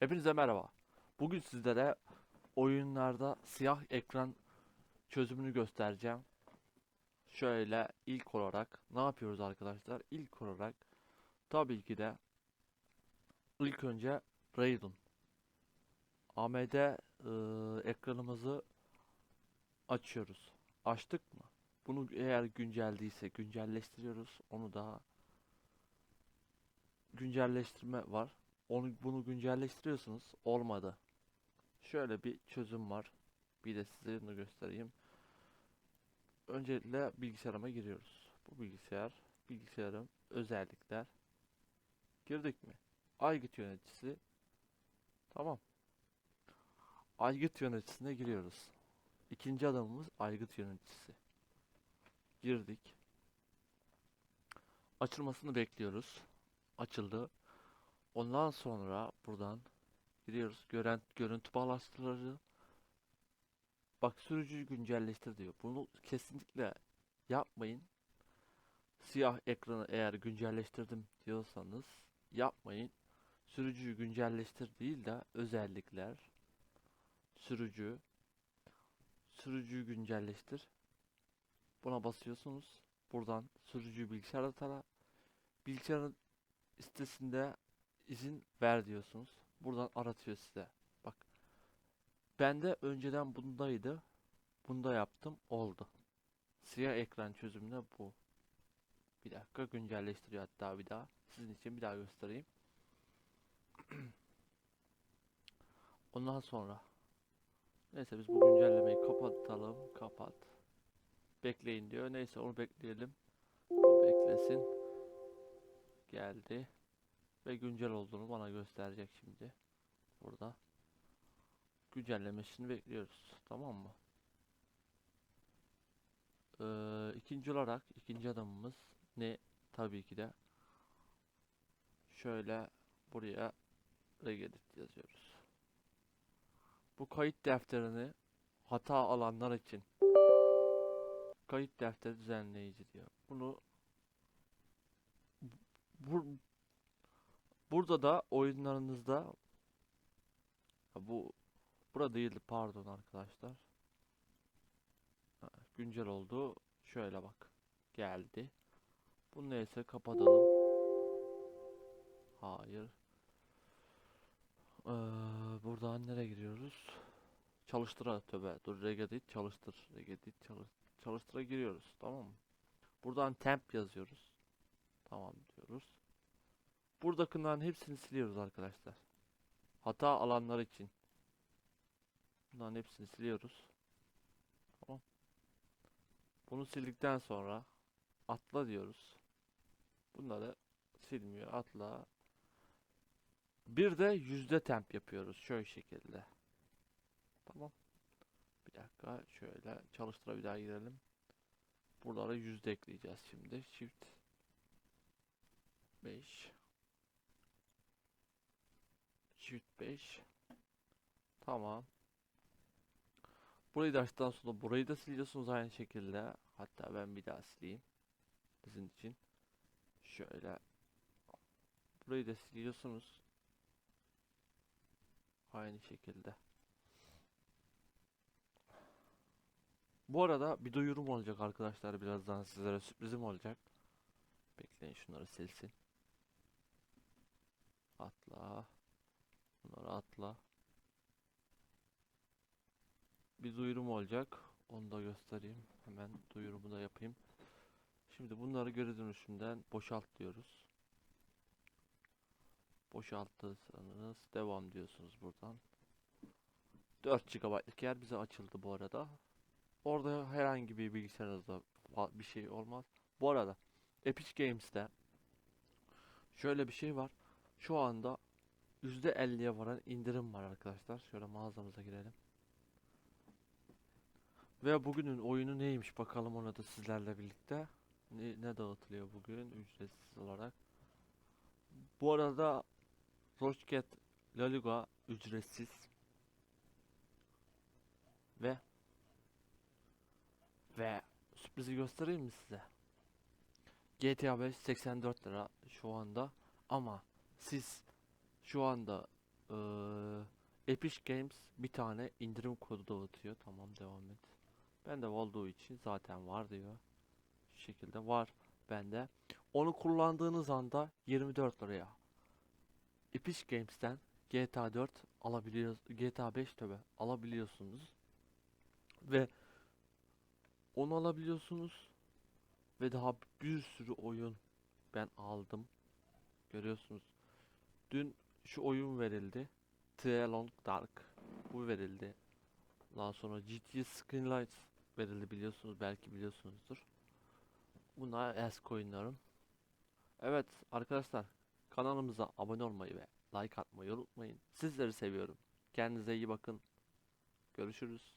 Hepinize merhaba. Bugün sizlere oyunlarda siyah ekran çözümünü göstereceğim. Şöyle ilk olarak ne yapıyoruz arkadaşlar? İlk olarak tabii ki de ilk önce Raiden AMD ıı, ekranımızı açıyoruz. Açtık mı? Bunu eğer güncelldiyse güncelleştiriyoruz. Onu da güncelleştirme var. Onu bunu güncelleştiriyorsunuz. Olmadı. Şöyle bir çözüm var. Bir de size bunu göstereyim. Öncelikle bilgisayarıma giriyoruz. Bu bilgisayar, bilgisayarım, özellikler. Girdik mi? Aygıt yöneticisi. Tamam. Aygıt yöneticisine giriyoruz. İkinci adamımız aygıt yöneticisi. Girdik. Açılmasını bekliyoruz. Açıldı. Ondan sonra buradan giriyoruz. Gören görüntü bağlaştırıcı. Bak sürücüyü güncelleştir diyor. Bunu kesinlikle yapmayın. Siyah ekranı eğer güncelleştirdim diyorsanız yapmayın. Sürücüyü güncelleştir değil de özellikler sürücü sürücüyü güncelleştir. Buna basıyorsunuz. Buradan sürücüyü bilgisayarda tara. Bilgisayarın sitesinde izin ver diyorsunuz. Buradan aratıyor size. Bak. Bende önceden bundaydı. Bunda yaptım. Oldu. Siyah ekran çözümüne bu. Bir dakika güncelleştiriyor hatta bir daha. Sizin için bir daha göstereyim. Ondan sonra Neyse biz bu güncellemeyi kapatalım. Kapat. Bekleyin diyor. Neyse onu bekleyelim. O beklesin. Geldi. Ve güncel olduğunu bana gösterecek şimdi. Burada. Güncellemesini bekliyoruz. Tamam mı? Ee, ikinci olarak ikinci adamımız ne? Tabii ki de şöyle buraya regedit yazıyoruz. Bu kayıt defterini hata alanlar için kayıt defteri düzenleyici diyor. Bunu bu, burada da oyunlarınızda Ha, bu burada değildi pardon arkadaşlar. Ha, güncel oldu. Şöyle bak. Geldi. Bunu neyse kapatalım. Hayır. Ee, buradan nereye giriyoruz? Çalıştıra töbe. Dur regedit çalıştır. Regedit çalış, çalıştıra giriyoruz. Tamam mı? Buradan temp yazıyoruz. Tamam diyoruz. Buradakilerin hepsini siliyoruz arkadaşlar. Hata alanlar için. Bunların hepsini siliyoruz. Tamam. Bunu sildikten sonra atla diyoruz. Bunları silmiyor. Atla. Bir de yüzde temp yapıyoruz. Şöyle şekilde. Tamam. Bir dakika. Şöyle çalıştıra bir daha girelim. Buralara yüzde ekleyeceğiz şimdi. Shift 5 Shift 5 Tamam. Burayı da açtıktan sonra burayı da siliyorsunuz aynı şekilde. Hatta ben bir daha sileyim. Sizin için. Şöyle. Burayı da siliyorsunuz. Aynı şekilde. Bu arada bir duyurum olacak arkadaşlar. Birazdan sizlere sürprizim olacak. Bekleyin şunları silsin. Atla. Bunları atla. Bir duyurum olacak. Onu da göstereyim. Hemen duyurumu da yapayım. Şimdi bunları geri dönüşümden boşalt diyoruz. Boşalttıysanız devam diyorsunuz buradan. 4 GB'lık yer bize açıldı bu arada. Orada herhangi bir bilgisayarınızda bir şey olmaz. Bu arada Epic Games'te şöyle bir şey var. Şu anda %50'ye varan indirim var arkadaşlar. Şöyle mağazamıza girelim. Ve bugünün oyunu neymiş bakalım ona da sizlerle birlikte. Ne, ne dağıtılıyor bugün ücretsiz olarak. Bu arada Rocket La Liga ücretsiz. Ve ve sürprizi göstereyim mi size? GTA 5 84 lira şu anda ama siz şu anda Eee, Epic Games bir tane indirim kodu dağıtıyor. Tamam devam et. Ben de olduğu için zaten var diyor. Şu şekilde var bende. Onu kullandığınız anda 24 liraya Epic Games'ten GTA 4 alabiliyoruz. GTA 5 tabi alabiliyorsunuz. Ve onu alabiliyorsunuz. Ve daha bir sürü oyun ben aldım. Görüyorsunuz. Dün şu oyun verildi. The Long Dark. Bu verildi. Daha sonra GTA Skylights verildi biliyorsunuz. Belki biliyorsunuzdur. Bunlar eski oyunlarım. Evet arkadaşlar kanalımıza abone olmayı ve like atmayı unutmayın. Sizleri seviyorum. Kendinize iyi bakın. Görüşürüz.